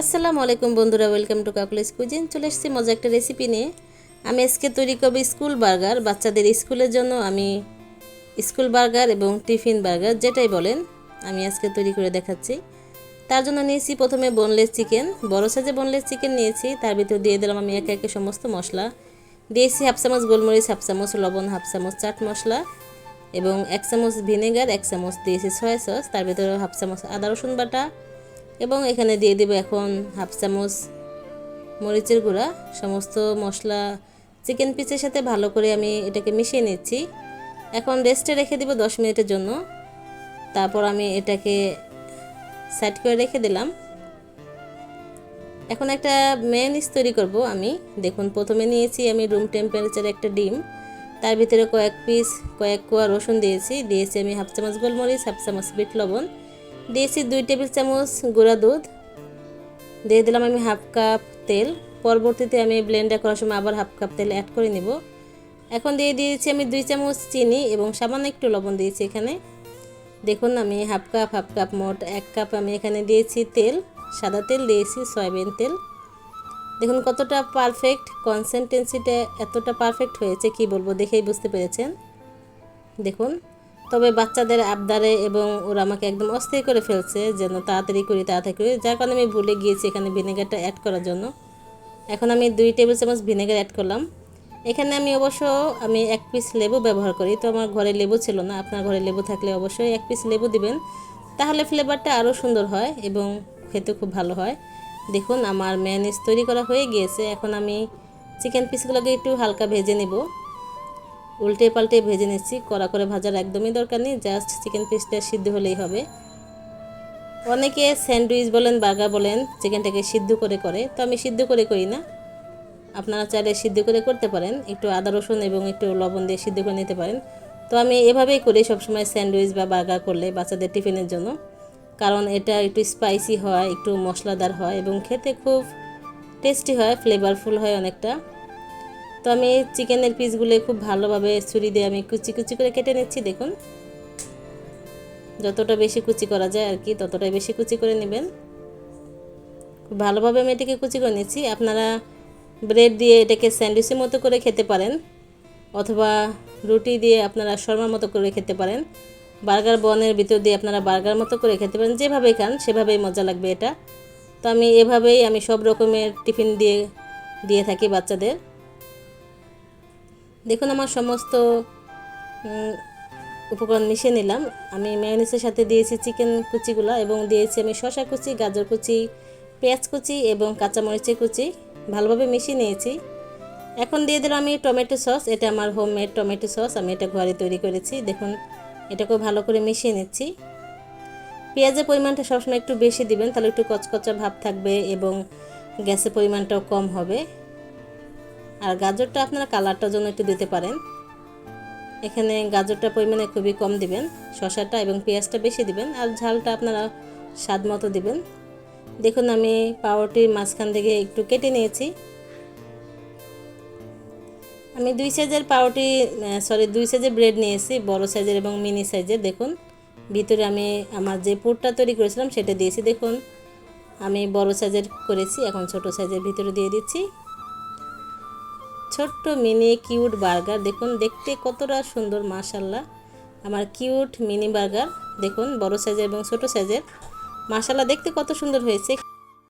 আসসালামু আলাইকুম বন্ধুরা ওয়েলকাম টু কাকুলিস কুজিন চলে এসেছি মজা একটা রেসিপি নিয়ে। আমি আজকে তৈরি করব স্কুল বার্গার বাচ্চাদের স্কুলের জন্য আমি স্কুল বার্গার এবং টিফিন বার্গার যেটাই বলেন, আমি আজকে তৈরি করে দেখাচ্ছি। তার জন্য নিয়েছি প্রথমে বোনলেস চিকেন বড় সাইজে বোনলেস চিকেন নিয়েছি, তার ভিতর দিয়ে দিলাম আমি একে একে সমস্ত মশলা। দিয়েছি হাফ চামচ গোলমরিচ হাফ চামচ লবণ হাফ চামচ চাট মশলা এবং এক চামচ ভিনেগার এক চামচ দিয়েছি সয়া সস তার ভিতরে হাফ চামচ আদা রসুন বাটা এবং এখানে দিয়ে দেবো এখন হাফ চামচ মরিচের গুঁড়া, সমস্ত মশলা চিকেন পিসের সাথে ভালো করে আমি এটাকে মিশিয়ে নিচ্ছি। এখন রেস্টে রেখে দিব দশ মিনিটের জন্য। তারপর আমি এটাকে সাইড করে রেখে দিলাম। এখন একটা মেয়নিজ তৈরি করব আমি। দেখুন, প্রথমে নিয়েছি আমি রুম টেম্পারেচার একটা ডিম। তার ভিতরে কয়েক পিস কয়েক কোয়া রসুন দিয়েছি। দিয়েছি আমি হাফ চামচ গোলমরিচ, হাফ চামচ বিট লবণ। দিয়েছি দুই টেবিল চামচ গুঁড়া দুধ। দিয়ে দিলাম আমি হাফ কাপ তেল। পরবর্তীতে আমি ব্লেন্ডার করার সময় আবার হাফ কাপ তেল অ্যাড করে নেব। এখন দিয়ে দিয়েছি আমি দুই চামচ চিনি এবং সামান্য একটু লবণ দিয়েছি এখানে। দেখুন আমি হাফ কাপ হাফ কাপ মোট এক কাপ আমি এখানে দিয়েছি তেল। সাদা তেল দিয়েছি, সয়াবিন তেল। দেখুন কতটা পারফেক্ট কনসিস্টেন্সিটা এতটা পারফেক্ট হয়েছে, কি বলব, দেখেই বুঝতে পেরেছেন। দেখুন। তবে বাচ্চাদের আবদারে এবং ওরা আমাকে একদম অস্থির করে ফেলছে, যেন তাড়াতাড়ি করি তাড়াতাড়ি করি। যার কারণে আমি ভুলে গিয়েছি এখানে ভিনেগারটা অ্যাড করার জন্য। এখন আমি দুই টেবিল চামচ ভিনেগার অ্যাড করলাম। এখানে আমি অবশ্য, আমি এক পিস লেবু ব্যবহার করি। তো আমার ঘরে লেবু ছিল না। আপনার ঘরে লেবু থাকলে অবশ্যই এক পিস লেবু দিবেন। তাহলে ফ্লেভারটা আরও সুন্দর হয় এবং খেতে খুব ভালো হয়। দেখুন, আমার ম্যানেজ তৈরি করা হয়ে গিয়েছে। এখন আমি চিকেন পিসগুলোকে একটু হালকা ভেজে নেব। উল্টে পাল্টে ভেজে নিচ্ছি। কড়া করে ভাজার একদমই দরকার নেই জাস্ট চিকেন পিসটা সিদ্ধ হলেই হবে। অনেকে স্যান্ডউইচ বলেন বার্গার বলেন চিকেনটাকে সিদ্ধ করে করে। তো আমি সিদ্ধ করে করি না। আপনারা চাইলে সিদ্ধ করে করতে পারেন। একটু আদা, রসুন এবং একটু লবণ দিয়ে সিদ্ধ করে নিতে পারেন। তো আমি এভাবেই করি সবসময় স্যান্ডউইচ বা বার্গার করলে বাচ্চাদের টিফিনের জন্য। কারণ এটা একটু স্পাইসি হয়, একটু মশলাদার হয় এবং খেতে খুব টেস্টি হয় ফ্লেভারফুল হয় অনেকটা। তো আমি চিকেনের পিসগুলো খুব ভালোভাবে ছুরি দিয়ে আমি কুচি কুচি করে কেটে নিচ্ছি, দেখুন। যতটা বেশি কুচি করা যায় আর কি, ততটাই বেশি কুচি করে নেবেন। খুব ভালোভাবে আমি এটাকে কুচি করে নিচ্ছি। আপনারা ব্রেড দিয়ে এটাকে স্যান্ডউইচের মতো করে খেতে পারেন, অথবা রুটি দিয়ে আপনারা শর্মার মতো করে খেতে পারেন। বার্গার বনের ভিতর দিয়ে আপনারা বার্গার মতো করে খেতে পারেন, যেভাবেই খান, সেভাবেই মজা লাগবে এটা। তো আমি এভাবেই আমি সব রকমের টিফিন দিয়ে দিয়ে থাকি বাচ্চাদের। দেখুন, আমার সমস্ত উপকরণ মিশিয়ে নিলাম। আমি ম্যায়োনিসের সাথে দিয়েছি চিকেন কুচিগুলো এবং দিয়েছি আমি শশা কুচি, গাজর কুচি, পেঁয়াজ কুচি এবং কাঁচামরিচের কুচি। ভালোভাবে মিশিয়ে নিয়েছি। এখন দিয়ে দিলাম আমি টমেটো সস। এটা আমার হোম হোমমেড টমেটো সস। আমি এটা ঘরে তৈরি করেছি। দেখুন এটাকেও ভালো করে মিশিয়ে নিচ্ছি। পেঁয়াজের পরিমাণটা সবসময় একটু বেশি দিবেন, তাহলে একটু কচকচা ভাব থাকবে এবং গ্যাসের পরিমাণটাও কম হবে। আর গাজরটা আপনারা কালারটার জন্য একটু দিতে পারেন। এখানে গাজরটা পরিমাণে খুবই কম দিবেন শশাটা এবং পেঁয়াজটা বেশি দিবেন আর ঝালটা আপনারা স্বাদ মতো দিবেন। দেখুন আমি পাউরুটির মাঝখান থেকে একটু কেটে নিয়েছি। আমি দুই সাইজের পাউরুটি সরি দুই সাইজের ব্রেড নিয়েছি, বড় সাইজের এবং মিনি সাইজের। দেখুন, ভিতরে আমি আমার যে পুরটা তৈরি করেছিলাম সেটা দিয়েছি। দেখুন, আমি বড় সাইজের করেছি, এখন ছোট সাইজের ভিতরে দিয়ে দিচ্ছি। ছোট্ট মিনি কিউট বার্গার। দেখুন, দেখতে কতটা সুন্দর, মাশাল্লাহ। আমার কিউট মিনি বার্গার, দেখুন, বড় সাইজের এবং ছোট সাইজের। মাশাল্লাহ, দেখতে কত সুন্দর হয়েছে।